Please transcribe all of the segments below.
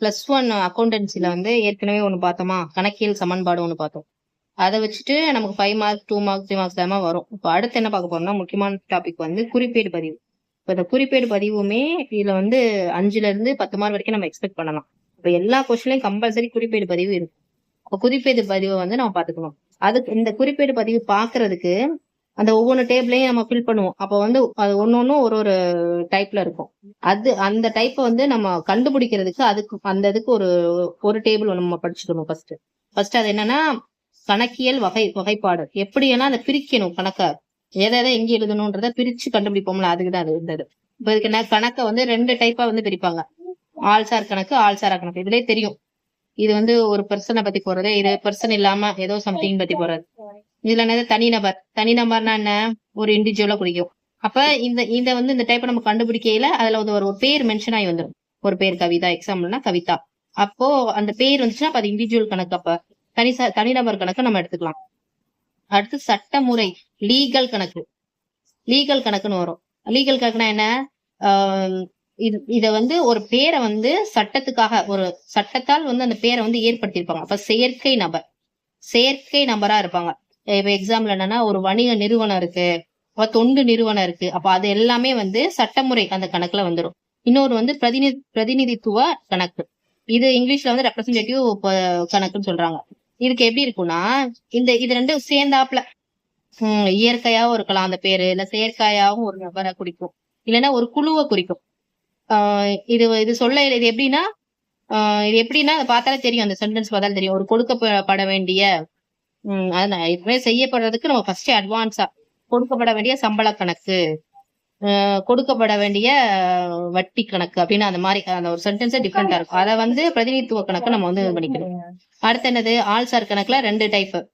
Plus one அக்கௌண்டன்சில வந்து ஏற்கனவே ஒண்ணு பார்த்தோமா? கணக்கியல் சமன்பாடு ஒன்று பார்த்தோம். அதை வச்சுட்டு நமக்கு five mark two mark three marks தான் வரும். இப்போ அடுத்து என்ன பார்க்க போறோம்னா முக்கியமான டாபிக் வந்து குறிப்பேடு பதிவு. இப்போ இந்த குறிப்பேடு பதிவுமே இதுல வந்து அஞ்சுல இருந்து பத்து மார்க் வரைக்கும் நம்ம எக்ஸ்பெக்ட் பண்ணலாம். இப்போ எல்லா கொஸ்டின்லயும் கம்பல்சரி குறிப்பேடு பதிவு இருக்கு இப்போ குறிப்பேடு பதிவை வந்து நம்ம பார்த்துக்கணும். அதுக்கு இந்த குறிப்பேடு பதிவு பார்க்கறதுக்கு அந்த ஒவ்வொரு டேபிளையும் நம்ம ஃபில் பண்ணுவோம். அப்போ வந்து அது ஒன்னொன்னும் ஒரு ஒரு டைப்ல இருக்கும். அது அந்த டைப்பை வந்து நம்ம கண்டுபிடிக்கிறதுக்கு அதுக்கு அந்த இதுக்கு ஒரு ஒரு டேபிள் நம்ம படிச்சுக்கணும் ஃபர்ஸ்ட் ஃபர்ஸ்ட் அது என்னன்னா கணக்கியல் வகை வகைப்பாடு. எப்படியெல்லாம் அதை பிரிக்கணும் கணக்கை. எதை எதை எங்க எழுதணும்ன்றத பிரிச்சு கண்டுபிடிப்போம்ல அதுக்கு தான் அது இருந்தது இப்போ இதுக்கு என்ன கணக்கை வந்து ரெண்டு டைப்பா வந்து பிரிப்பாங்க. ஆள்சார் கணக்கு ஆள்சாரா கணக்கு. இதுலயே தெரியும். இது வந்து ஒரு பர்சனை பத்தி போறது இது பர்சன் இல்லாம ஏதோ சம்திங் பத்தி போறது. இதுல என்னது? தனிநபர் தனிநபர்னா என்ன? ஒரு இண்டிவிஜுவலா குறிக்கும். அப்ப இந்த இந்த வந்து இந்த டைப்பை நம்ம கண்டுபிடிக்கையில அதுல வந்து ஒரு ஒரு பேர் மென்ஷன் ஆகி வந்துடும் ஒரு பேர் கவிதா எக்ஸாம்பிள்னா கவிதா. அப்போ அந்த பேர் வந்துச்சுன்னா அப்ப அது இண்டிவிஜுவல் கணக்கு. அப்ப தனி தனிநபர் கணக்கு நம்ம எடுத்துக்கலாம். அடுத்து சட்டமுறை லீகல் கணக்கு. லீகல் கணக்குன்னு வரும். லீகல் கணக்குனா என்ன? இது இத வந்து ஒரு பேரை வந்து சட்டத்துக்காக ஒரு சட்டத்தால் வந்து அந்த பேரை வந்து ஏற்படுத்தியிருப்பாங்க. அப்ப செயற்கை நபர். செயற்கை நபரா இருப்பாங்க. இப்ப எக்ஸாம்பிள் என்னன்னா ஒரு வணிக நிறுவனம் இருக்கு. அப்ப தொண்டு நிறுவனம் இருக்கு. அப்ப அது எல்லாமே வந்து சட்டமுறை அந்த கணக்குல வந்துடும் இன்னொரு வந்து பிரதிநிதி பிரதிநிதித்துவ கணக்கு. இது இங்கிலீஷ்ல வந்து ரெப்ரசன்டேட்டிவ் கணக்குன்னு சொல்றாங்க. இதுக்கு எப்படி இருக்கும்னா இந்த இது ரெண்டும் சேர்ந்தாப்புல ஹம், இயற்கையாவும் இருக்கலாம் அந்த பேரு. இல்ல செயற்கையாவும் ஒரு நபரை குறிக்கும். இல்லைன்னா ஒரு குழுவை குறிக்கும். ஆஹ் இது இது சொல்ல இது எப்படின்னா ஆஹ் இது எப்படின்னா அதை பார்த்தாலே தெரியும். அந்த சென்டென்ஸ் பார்த்தாலே தெரியும். ஒரு கொடுக்கப்பட வேண்டிய உம் நான் இதுவே செய்யப்படுறதுக்கு நம்ம ஃபர்ஸ்ட் அட்வான்ஸா கொடுக்கப்பட வேண்டிய சம்பள கணக்கு கொடுக்கப்பட வேண்டிய வட்டி கணக்கு அப்படின்னு அந்த மாதிரி அந்த ஒரு சென்டென்ஸே டிஃப்ரெண்டா இருக்கும். அதை வந்து பிரதிநிதித்துவ கணக்கு நம்ம வந்து இது பண்ணிக்கணும். அடுத்து என்னது? ஆள்சார் கணக்குல ரெண்டு டைப்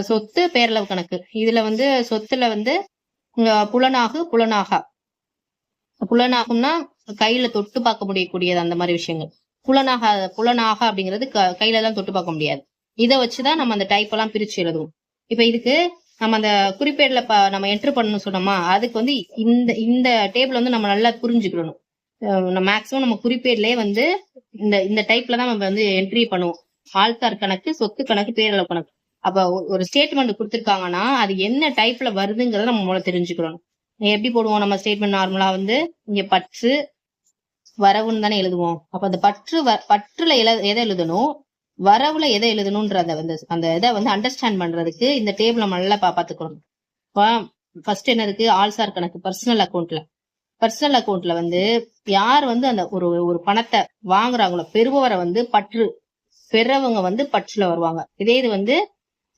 சொத்து பேரளவு கணக்கு. இதுல வந்து சொத்துல வந்து புலனாகு புலனாகா. புலனாகும்னா கையில தொட்டு பார்க்க முடியக்கூடியது அந்த மாதிரி விஷயங்கள். புலனாக புலனாக அப்படிங்கிறது க- கையில எல்லாம் தொட்டு பார்க்க முடியாது. இதை வச்சுதான் நம்ம அந்த டைப் எல்லாம் பிரிச்சு எழுதுவோம். இப்ப இதுக்கு நம்ம அந்த குறிப்பேடுல நம்ம என்டர் பண்ணணும் சொன்னோமா அதுக்கு வந்து இந்த இந்த டேபிள் வந்து நம்ம நல்லா புரிஞ்சுக்கணும். மேக்ஸிமம் நம்ம குறிப்பேடுலயே வந்து இந்த இந்த டைப்ல தான் நம்ம வந்து என்ட்ரி பண்ணுவோம். ஆழ்த்தார் கணக்கு சொத்து கணக்கு பேரளவு கணக்கு. அப்ப ஒரு ஸ்டேட்மெண்ட் கொடுத்துருக்காங்கன்னா அது என்ன டைப்ல வருதுங்கிறத நம்ம முதல்ல தெரிஞ்சுக்கணும். எப்படி போடுவோம்? நம்ம ஸ்டேட்மெண்ட் நார்மலா வந்து இங்க பற்று வரவுன்னு தானே எழுதுவோம். அப்ப அந்த பற்று வ- பற்றுல எழு எதை எழுதணும்? வரவுல எதை எழுதணும்ன்றத வந்து அந்த இதை வந்து அண்டர்ஸ்டாண்ட் பண்றதுக்கு இந்த டேபிளை நல்லா பாத்துக்கணும் இப்போ ஃபர்ஸ்ட் என்ன இருக்கு? ஆள்சார் கணக்கு பர்சனல் அக்கௌண்ட்ல பர்சனல் அக்கௌண்ட்ல வந்து யார் வந்து அந்த ஒரு ஒரு பணத்தை வாங்குறாங்களோ பெறுபவரை வந்து பற்று பெறவங்க வந்து பற்றுல வருவாங்க. இதே இது வந்து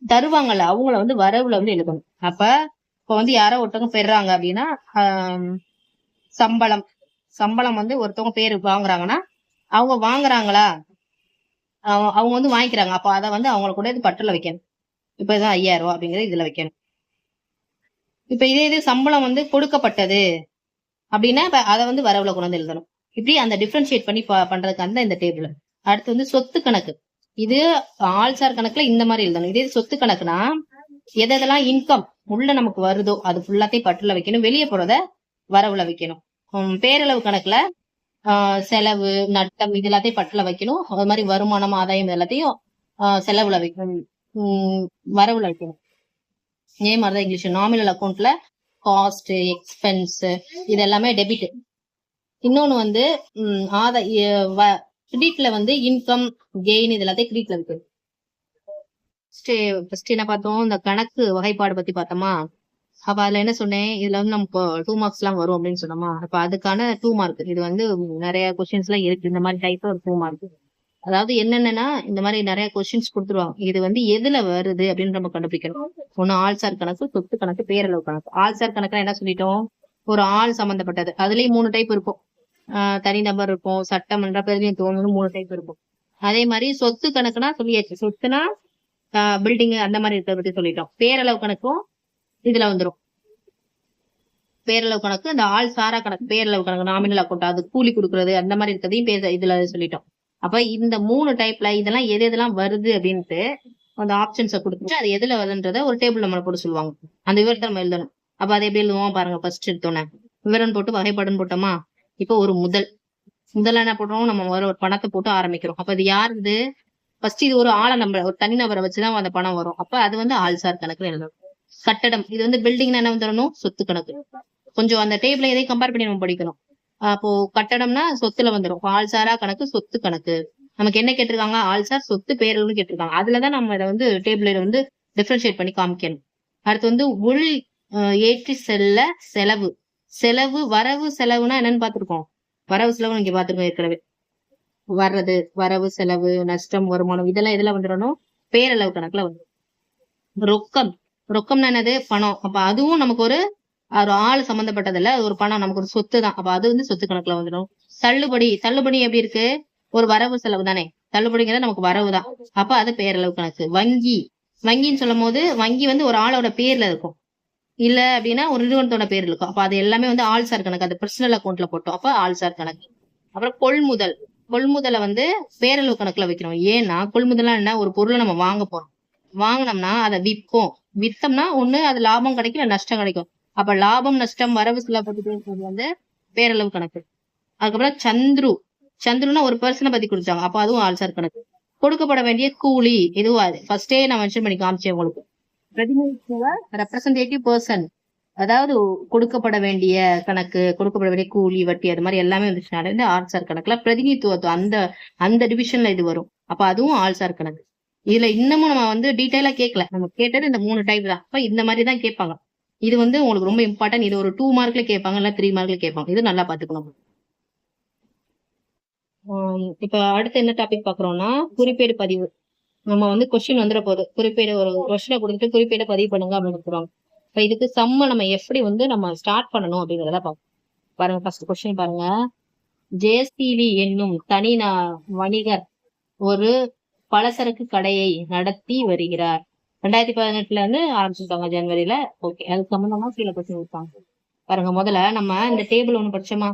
தருவாங்கல்ல அவங்கள வந்து வரவுல வந்து எழுதணும். அப்ப இப்ப வந்து யாரோ ஒருத்தவங்க பெறாங்க அப்படின்னா சம்பளம். சம்பளம் வந்து ஒருத்தவங்க பேர் வாங்குறாங்கன்னா அவங்க வாங்குறாங்களா? அவங்க அவங்க வந்து வாங்கிக்கிறாங்க. அப்போ அதை வந்து அவங்கள கூட இது பட்டுல வைக்கணும். இப்போ இதுதான் ஐயாயிரம் ரூபா அப்படிங்கறது இதுல வைக்கணும். இப்போ இதே இது சம்பளம் வந்து கொடுக்கப்பட்டது அப்படின்னா அதை வந்து வரவுல கொண்டு வந்து எழுதணும். இப்படி அந்த டிஃப்ரென்ஷியேட் பண்ணி பண்றதுக்கு அந்த இந்த டேபிள் அடுத்து வந்து சொத்து கணக்கு. இது ஆள்சார் கணக்குல இந்த மாதிரி எழுதணும். இதே சொத்து கணக்குனா எது எதெல்லாம் இன்கம் உள்ள நமக்கு வருதோ அது ஃபுல்லாத்தையும் பட்டுல வைக்கணும். வெளியே போறத வரவுல வைக்கணும். பேரளவு கணக்குல செலவு நட்டம் இது எல்லாத்தையும் பட்டுல வைக்கணும். அது மாதிரி வருமானம் ஆதாயம் இது எல்லாத்தையும் செலவுல வைக்கணும். வரவுல வைக்கணும். இதே மாதிரிதான் இங்கிலீஷ். நாமினல் அக்கௌண்ட்ல காஸ்ட் எக்ஸ்பென்ஸ் இது எல்லாமே டெபிட் இன்னொன்னு வந்து ஆதாய கிரெடிட்ல வந்து இன்கம் கெயின் இது எல்லாத்தையும் கிரெடிட்ல வைக்கணும். ஃபர்ஸ்ட் என்ன பார்த்தோம்? இந்த கணக்கு வகைப்பாடு பத்தி பார்த்தோமா? அப்ப அதுல என்ன சொன்னேன்? இதுல வந்து நமக்கு டூ மார்க்ஸ் எல்லாம் வரும் அப்படின்னு சொன்னோமா? அப்ப அதுக்கான டூ மார்க் இது வந்து நிறைய கொஸ்டின்ஸ் எல்லாம் இருக்கு. இந்த மாதிரி டைப் ஒரு டூ மார்க் அதாவது என்னென்னன்னா இந்த மாதிரி நிறைய கொஸ்டின்ஸ் கொடுத்துருவாங்க. இது வந்து எதுல வருது அப்படின்னு நம்ம கண்டுபிடிக்கணும். ஒண்ணு ஆள்சார் கணக்கு சொத்து கணக்கு பேரளவு கணக்கு. ஆள்சார் கணக்குனா என்ன சொல்லிட்டோம்? ஒரு ஆள் சம்பந்தப்பட்டது. அதுலயும் மூணு டைப் இருக்கும். தனி தனிநபர் இருக்கும் சட்டமன்ற பிரதிநிதித்துவம் மூணு டைப் இருக்கும். அதே மாதிரி சொத்து கணக்குனா சொல்லியாச்சு. சொத்துனா பில்டிங் அந்த மாதிரி இருக்கிறத பத்தி சொல்லிட்டோம். பேரளவு கணக்கும் இதுல வந்துடும் பேரளவு கணக்கு அந்த ஆள் சாரா கணக்கு பேரளவு கணக்கு நாமினல் அக்கௌண்ட் அது கூலி கொடுக்கறது அந்த மாதிரி இருக்கிறதையும் பேர் இதுல சொல்லிட்டோம். அப்ப இந்த மூணு டைப்ல இதெல்லாம் எது எதெல்லாம் வருது அப்படின்ட்டு அந்த ஆப்ஷன்ஸை கொடுத்துட்டு அது எதுல வருதுன்றத ஒரு டேபிள் நம்ம போட்டு சொல்லுவாங்க. அந்த விவரத்தை நம்ம எழுதணும். அப்ப அதை எப்படி எழுதுவோம் பாருங்க ஃபர்ஸ்ட் எடுத்தோன்னே. விவரம் போட்டு வகைப்பாடுன்னு போட்டோமா? இப்போ ஒரு முதல். முதல்ல என்ன பண்றோம் நம்ம முதல்ல ஒரு பணத்தை போட்டு ஆரம்பிக்கிறோம். அப்ப இது யாருது ஃபர்ஸ்ட் இது ஒரு ஆளை நம்ம ஒரு தனிநபரை வச்சுதான் அந்த பணம் வரும். அப்ப அது வந்து ஆள் சார் கணக்குல எழுதணும். கட்டடம். இது வந்து பில்டிங் என்ன வந்துடணும்? சொத்து கணக்கு. கொஞ்சம் அந்த டேபிள எதையும் கம்பேர் பண்ணி நம்ம படிக்கணும். அப்போ கட்டடம்னா சொத்துல வந்துடும் ஆள்சாரா கணக்கு சொத்து கணக்கு. நமக்கு என்ன கேட்டிருக்காங்க? ஆள்சார் சொத்து பேரல்னு கேட்டிருக்காங்க. அதுலதான் நம்ம இதை வந்து டேபிள்ல வந்து டிஃபரன்ஷியேட் பண்ணி காமிக்கணும். அடுத்து வந்து உள் ஏற்றி செல்ல செலவு. செலவு வரவு செலவுனா என்னன்னு பார்த்திருக்கோம். வரவு செலவு இங்க பார்த்திருக்கோம் ஏற்கனவே. வர்றது வரவு செலவு நஷ்டம் வருமானம் இதெல்லாம் இதுல வந்துடணும்? பேரளவு கணக்குல வந்துடும் ரொக்கம். ரொக்கம்னா என்னது? பணம். அப்ப அதுவும் நமக்கு ஒரு ஒரு ஆள் சம்பந்தப்பட்டது இல்ல ஒரு பணம் நமக்கு ஒரு சொத்து தான் அப்ப அது வந்து சொத்து கணக்குல வந்துடும் தள்ளுபடி. தள்ளுபடி எப்படி இருக்கு? ஒரு வரவு செலவு தானே. தள்ளுபடிங்கிறது நமக்கு வரவு தான் அப்ப அது பேரளவு கணக்கு. வங்கி. வங்கின்னு சொல்லும் போது வங்கி வந்து ஒரு ஆளோட பேர்ல இருக்கும். இல்ல அப்படின்னா ஒரு நிறுவனத்தோட பேர் இருக்கும். அப்ப அது எல்லாமே வந்து ஆள் சார் கணக்கு. அது பர்சனல் அக்கௌண்ட்ல போட்டோம். அப்ப ஆள்சார் கணக்கு. அப்புறம் கொள்முதல். கொள்முதலை வந்து பேரளவு கணக்குல வைக்கிறோம். ஏன்னா கொள்முதல்னா என்ன? ஒரு பொருளை நம்ம வாங்க போறோம். வாங்கினோம்னா அதை விற்போம் வித்தோம்னா ஒண்ணு அது லாபம் கிடைக்கும் நஷ்டம் கிடைக்கும். அப்ப லாபம் நஷ்டம் வரவு செலவு வந்து பேரளவு கணக்கு. அதுக்கப்புறம் சந்துரு. சந்துருன்னா ஒரு பர்சனை பத்தி கொடுத்தாங்க. அப்ப அதுவும் ஆல்சார் கணக்கு. கொடுக்கப்பட வேண்டிய கூலி இதுவும் ஃபர்ஸ்டே நான் மென்ஷன் பண்ணி காமிச்சேன் உங்களுக்கு. பிரதிநிதித்துவ ரெப்ரசன்டேட்டிவ் பர்சன் அதாவது கொடுக்கப்பட வேண்டிய கணக்கு கொடுக்கப்பட வேண்டிய கூலி வட்டி அது மாதிரி எல்லாமே வந்துச்சுனால இந்த ஆல்சார் கணக்குல பிரதிநிதித்துவம் அந்த அந்த டிவிஷன்ல இது வரும். அப்ப அதுவும் ஆல்சார் கணக்கு. இதுல இன்னமும் நம்ம வந்து டீட்டெயிலா கேட்கல நம்ம கேட்டது இந்த மூணு டைப் தான். அப்ப இந்த மாதிரி தான் கேட்பாங்க. இது வந்து உங்களுக்கு ரொம்ப இம்பார்ட்டன்ட் இது ஒரு டூ மார்க்ல கேட்பாங்க இல்ல த்ரீ மார்க்ல கேட்பாங்க. இது நல்லா பாத்துக்கணும் இப்ப அடுத்து என்ன டாபிக் பாக்குறோம்னா குறிப்பேடு பதிவு. நம்ம வந்து கொஸ்டின் வந்துட போகுது குறிப்பேடு ஒரு கொஸ்டினை கொடுத்துட்டு குறிப்பேடு பதிவு பண்ணுங்க அப்படின்னு சொல்லுவாங்க. இப்ப இதுக்கு சம்ம நம்ம எப்படி வந்து நம்ம ஸ்டார்ட் பண்ணணும் அப்படிங்கறத பார்ப்போம் பாருங்க ஃபர்ஸ்ட் கொஸ்டின் பாருங்க. ஜேசிலி என்னும் தனி நா- வணிகர் ஒரு பலசரக்கு கடையை நடத்தி வருகிறார். ரெண்டாயிரத்தி பதினெட்டுல இருந்து ஆரம்பிச்சிருக்காங்க ஜனவரியில. ஓகே அதுக்கு சம்பந்தமா கீழே கொஸ்டின் இருப்பாங்க பாருங்க முதல்ல நம்ம இந்த டேபிள் ஒண்ணு படிச்சோமா?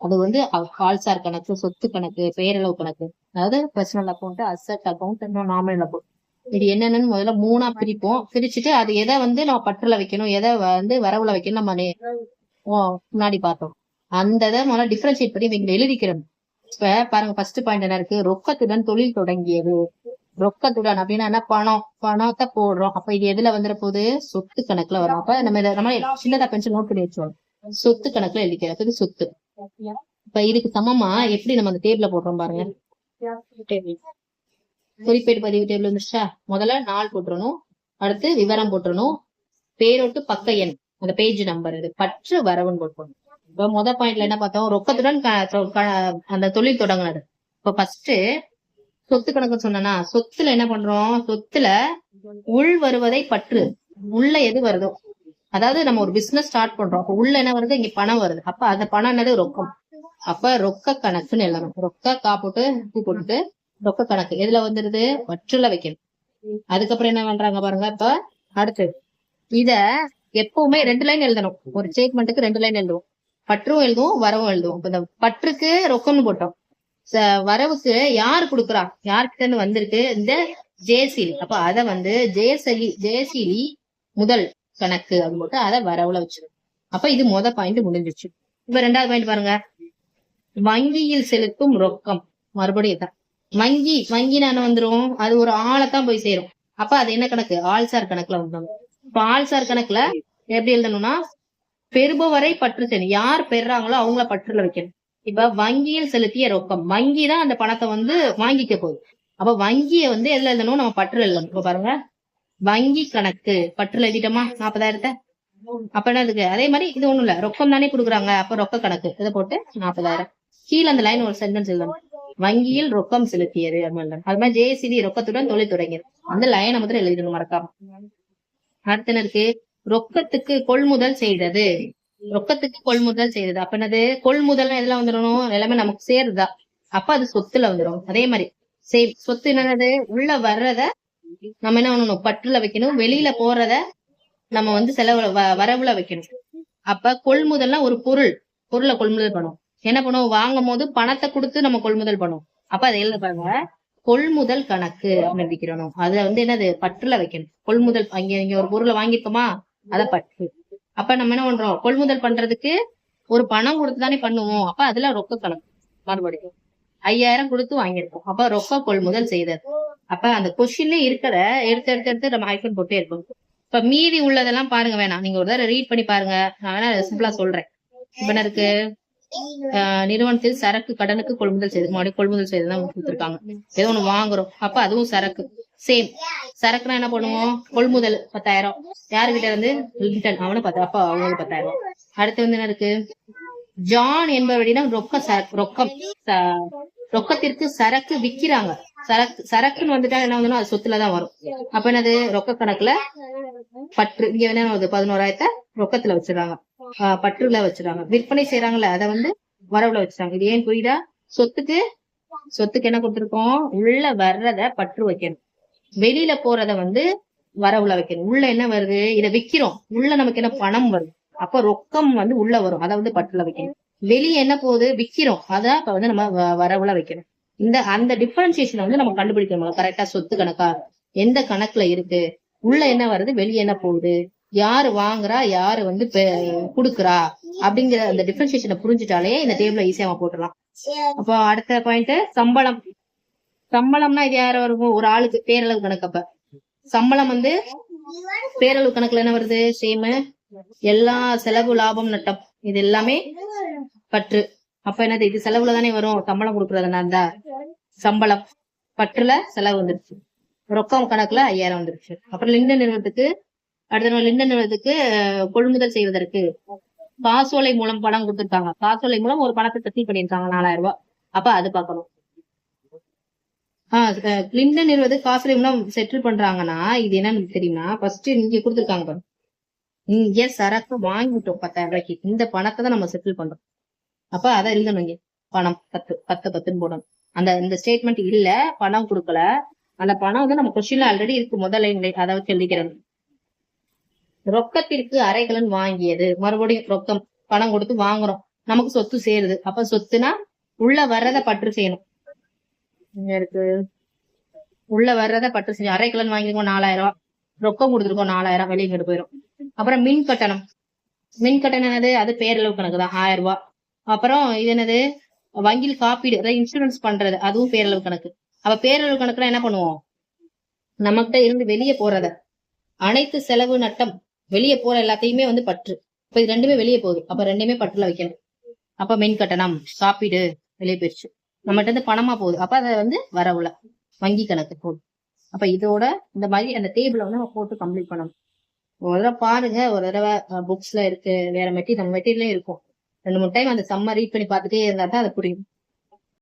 அது வந்து ஆள்சார் கணக்கு சொத்து கணக்கு பெயரளவு கணக்கு. அதாவது personal account asset account nominal account இது என்னென்னு முதல்ல மூணா பிரிப்போம். பிரிச்சுட்டு அது எதை வந்து நம்ம பற்றுல வைக்கணும் எதை வந்து வரவுல வைக்கணும் நம்ம ஓ, முன்னாடி பார்த்தோம். அந்த இதை முதல்ல டிஃபரன்ஷியேட் பண்ணி இவங்க எழுதிக்கிறோம் இப்ப பாருங்க ஃபர்ஸ்ட் பாயிண்ட் என்ன இருக்கு? ரொக்கத்துடன் தொழில் தொடங்கியது. ரொக்கத்துடன் அப்படின்னா என்ன? பணம். பணத்தை போடுறோம். அப்ப இது எதுல வந்துற போது சொத்து கணக்குல வரும். அப்ப நம்ம இதை நம்ம சின்னதா பென்ஷன் நோட் பண்ணி வச்சோம் சொத்து கணக்குல எழுதிக்கிறது சொத்து. இப்ப இதுக்கு சமமா? எப்படி நம்ம அந்த டேபிள போடுறோம் பாருங்க. குறிப்பேடு பதிவு டேபிள் வந்துருச்சா? முதல்ல நாள் போட்டுறணும். அடுத்து விவரம் போட்டுறணும். பேரோட்டு பக்க எண். அந்த பேஜ் நம்பர் இது. பற்று வரவுன்னு போட்டுக்கணும். இப்ப முத பாயிண்ட்ல என்ன பார்த்தோம்? ரொக்கத்துடன் க- தொ- அந்த தொழில் தொடங்குனது. இப்ப ஃபர்ஸ்ட் சொத்து கணக்கு சொன்னா சொத்துல என்ன பண்றோம்? சொத்துல உள் வருவதை பற்று. உள்ள எது வருதோ. அதாவது நம்ம ஒரு பிசினஸ் ஸ்டார்ட் பண்றோம். அப்ப உள்ள என்ன வருது? இங்க பணம் வருது. அப்ப அந்த பணம் என்னது? ரொக்கம். அப்ப ரொக்க கணக்குன்னு எழுதணும். ரொக்க கா போட்டு பூ போட்டுட்டு ரொக்க கணக்கு. எதுல வந்துருது? வற்றுல வைக்கணும். அதுக்கப்புறம் என்ன பண்றாங்க பாருங்க. இப்ப அடுத்து இத எப்பவுமே ரெண்டு லைன் எழுதணும். ஒரு ஸ்டேட்மெண்ட்டுக்கு ரெண்டு லைன் எழுதுவோம். பற்றும் எழுதுவோம் வரவும் எழுதுவோம். இப்ப இந்த பற்றுக்கு ரொக்கம்னு போட்டோம். வரவுக்கு யார் கொடுக்குறா? யார்கிட்ட இருந்து வந்திருக்கு? இந்த ஜெயசீலி. அப்ப அத வந்து ஜெயசலி ஜெயசீலி முதல் கணக்கு அப்படின்னு போட்டு அதை வரவுல வச்சிடும் அப்ப இது முத பாயிண்ட் முடிஞ்சிச்சு இப்ப ரெண்டாவது பாயிண்ட் பாருங்க. வங்கியில் செலுத்தும் ரொக்கம். மறுபடியும் தான் வங்கி வங்கி நான் வந்துரும்? அது ஒரு ஆளைத்தான் போய் சேரும். அப்ப அது என்ன கணக்கு? ஆள்சார் கணக்குல வந்தோம் இப்ப ஆள்சார் கணக்குல எப்படி எழுதணும்னா பெறுபவரை பற்று செய்யணும் யார் பெறுறாங்களோ அவங்கள பற்றுல வைக்கணும். இப்ப வங்கியில் செலுத்திய ரொக்கம். வங்கி தான் அந்த பணத்தை வந்து வாங்கிக்க போகுது. அப்ப வங்கிய வந்து எதுல எழுதணும்? நம்ம பற்று எழுதணும். இப்ப பாருங்க. வங்கி கணக்கு. பற்றுல எழுதிட்டோமா? நாற்பதாயிரத்தை அப்ப என்ன இருக்கு? அதே மாதிரி இது ஒண்ணும் இல்ல. ரொக்கம் தானே குடுக்குறாங்க. அப்ப ரொக்க கணக்கு. இதை போட்டு நாற்பதாயிரம் கீழே அந்த லைன் ஒரு சென்டென்ஸ் எழுதணும். வங்கியில் ரொக்கம் செலுத்தியது. அது மாதிரி ஜேசிபி ரொக்கத்துடன் தொழில் தொடங்கியது. அந்த லைனை முதல்ல எழுதிடணும் மறக்காம. அடுத்து என்ன இருக்கு? ரொக்கத்துக்கு கொள்முதல் செய்தது. ரொக்கத்துக்கு கொள்முதல் செய்தது. அப்ப என்னது? கொள்முதல் எதுல வந்துடணும்? எல்லாமே நமக்கு சேருதா? அப்ப அது சொத்துல வந்துடும் அதே மாதிரி சேவ் சொத்து என்னது? உள்ள வர்றத நம்ம என்ன பண்ணணும்? பற்றுல வைக்கணும். வெளியில போறத நம்ம வந்து செலவு வ- வரவுல வைக்கணும். அப்ப கொள்முதல்னா ஒரு பொருள். பொருளை கொள்முதல் பண்ணுவோம் என்ன பண்ணுவோம் வாங்கும் போது பணத்தை கொடுத்து நம்ம கொள்முதல் பண்ணுவோம் அப்ப அதை எழுத பாருங்க. கொள்முதல் கணக்கு அப்படின்னு வைக்கிறோம் அதுல வந்து என்னது? பற்றுல வைக்கணும். கொள்முதல் அங்க இங்க ஒரு பொருளை வாங்கியிருக்கோமா அத பற்று அப்ப நம்ம என்ன பண்றோம்? கொள்முதல் பண்றதுக்கு ஒரு பணம் கொடுத்து தானே பண்ணுவோம். அப்ப அதுல ரொக்க கணக்கு மறுபடியும். ஐயாயிரம் கொடுத்து வாங்கியிருக்கோம். அப்ப ரொக்க கொள்முதல் செய்தது. அப்ப அந்த கொஷின்ல இருக்கிற எடுத்து எடுத்து எடுத்து நம்ம ஹைஃபன் போட்டே இருப்போம். இப்ப மீதி உள்ளதெல்லாம் பாருங்க வேணாம். நீங்க ஒரு தடவை ரீட் பண்ணி பாருங்க. நான் வேணா சிம்பிளா சொல்றேன். இப்ப என்ன இருக்கு? நிறுவனத்தில் சரக்கு கடனுக்கு கொள்முதல் செய்து மறுபடியும் கொள்முதல் செய்துதான் கொடுத்துருக்காங்க. ஏதோ ஒண்ணு வாங்குறோம். அப்ப அதுவும் சரக்கு. சேம் சரக்குனா என்ன பண்ணுவோம்? கொள்முதல் பத்தாயிரம். யாருகிட்ட இருந்து? லிண்டன் அவனு பத்து அப்பா அவங்களுக்கு பத்தாயிரம். அடுத்து வந்து என்ன இருக்கு? ஜான் என்பவரிடம் ரொக்க ரொக்கம் ச- ரொக்கத்திற்கு சரக்கு விக்கிறாங்க. சரக்கு சரக்குன்னு வந்துட்டா என்ன வந்து அது சொத்துலதான் வரும். அப்ப என்னது? ரொக்க கணக்குல பற்று. இங்க என்ன வருது பதினோராயிரத்தை ரொக்கத்துல வச்சிருக்காங்க பற்றுல வச்சிருக்காங்க விற்பனை செய்யறாங்கல்ல அதை வந்து வரவுல வச்சிருக்காங்க இது ஏன் புரியுதா சொத்துக்கு சொத்துக்கு என்ன கொடுத்துருக்கோம்? உள்ள வர்றத பற்று வைக்கணும். வெளியில போறத வந்து வரவுல வைக்கணும். உள்ள என்ன வருது? இத விக்கிறோம். உள்ள நமக்கு என்ன பணம் வருது? அப்ப ரொக்கம் வந்து உள்ள வரும். அத வந்து பற்றுல வைக்கணும். வெளியே என்ன போகுது? விக்கிறோம். அதான் இப்ப வந்து நம்ம வரவுல வைக்கணும். இந்த அந்த டிஃபரன்சியேஷன் வந்து நம்ம கண்டுபிடிக்கணும்? கரெக்டா சொத்து கணக்கா? எந்த கணக்குல இருக்கு? உள்ள என்ன வருது? வெளியே என்ன போகுது? யாரு வாங்குறா? யாரு வந்து குடுக்குறா? அப்படிங்கிற அந்த டிஃபரன்சியேஷனை புரிஞ்சுட்டாலே இந்த டேபிள ஈஸியா நம்ம போட்டுடலாம். அப்போ அடுத்த பாயிண்ட் சம்பளம். சம்பளம்னா இது யார வரும்? ஒரு ஆளுக்கு பேரளவு கணக்கு அப்ப. சம்பளம் வந்து பேரளவு கணக்குல என்ன வருது? சேம் எல்லா செலவு லாபம் நட்டம். இது எல்லாமே பற்று. அப்ப என்னது? இது செலவுல தானே வரும். சம்பளம் கொடுக்கறதுனால இருந்தா சம்பளம். பற்றுல செலவு வந்துருச்சு. ரொக்கம் கணக்குல ஐயாயிரம் வந்துருச்சு. அப்புறம் லிண்டன் நிறுவனத்துக்கு அடுத்த நாள் லிண்டன் நிறுவனத்துக்கு கொள்முதல் செய்வதற்கு காசோலை மூலம் பணம் கொடுத்துருக்காங்க. காசோலை மூலம் ஒரு பணத்தை தட்டி பண்ணியிருக்காங்க நாலாயிரம் ரூபாய். அப்ப அது பார்க்கணும். ஆஹ் இருபது லிண்டன் செட்டில் பண்றாங்கன்னா இது என்னன்னு தெரியுமா ஃபர்ஸ்ட் இங்க கொடுத்திருக்காங்க பாருங்க இங்க சரக்கு வாங்கிட்டோம் பத்தாயிரம் ரூபாய்க்கு? இந்த பணத்தை தான் நம்ம செட்டில் பண்றோம். அப்ப அதான் எழுதணும் இங்க. பணம் பத்து பத்து பத்துன்னு போடணும். அந்த இந்த ஸ்டேட்மெண்ட் இல்ல பணம் கொடுக்கல. அந்த பணம் வந்து நம்ம கொஸ்டின்ல ஆல்ரெடி இருக்கு. முதல்ல அதை வச்சு எழுதிக்கிறது ரொக்கத்திற்கு அரைகலன் வாங்கியது. மறுபடியும் ரொக்கம் பணம் கொடுத்து வாங்குறோம். நமக்கு சொத்து சேருது. அப்ப சொத்துனா உள்ள வர்றத பற்று செய்யணும். இருக்கு. உள்ள வர்றத பற்று அரை அரைக்கலன் வாங்கிருக்கோம் நாலாயிரம். ரூபாய் ரொக்கம் கொடுத்துருக்கோம் நாலாயிரம். வெளியே கட்டு போயிரும். அப்புறம் மின் கட்டணம். மின் கட்டணம் என்னது? அது பேரளவு கணக்கு தான் ஆயிரம் ரூபாய் அப்புறம் இது என்னது? வங்கியில் காப்பீடு அதாவது இன்சூரன்ஸ் பண்றது அதுவும் பேரளவு கணக்கு. அப்ப பேரளவு கணக்குல என்ன பண்ணுவோம்? நம்மகிட்ட இருந்து வெளியே போறத. அனைத்து செலவு நட்டம் வெளியே போற எல்லாத்தையுமே வந்து பற்று. இப்ப இது ரெண்டுமே வெளியே போகுது. அப்ப ரெண்டுமே பற்றுல வைக்கணும். அப்ப மின் கட்டணம் காப்பீடு வெளியே போயிடுச்சு நம்மகிட்ட இருந்து பணமா போகுது. அப்ப அதை வந்து வரவுல வங்கி கணக்கு போகுது அப்ப இதோட இந்த மாதிரி அந்த டேபிளை வந்து நம்ம போட்டு கம்ப்ளீட் பண்ணணும். ஒரு தடவை பாருங்க ஒரு தடவை புக்ஸ்ல இருக்கு வேற மெட்டீரியல் நம்ம மெட்டீரியலே இருக்கும். ரெண்டு மூணு டைம் அந்த சம்ம ரீட் பண்ணி பார்த்துட்டே இருந்தா தான் அது புரியும்.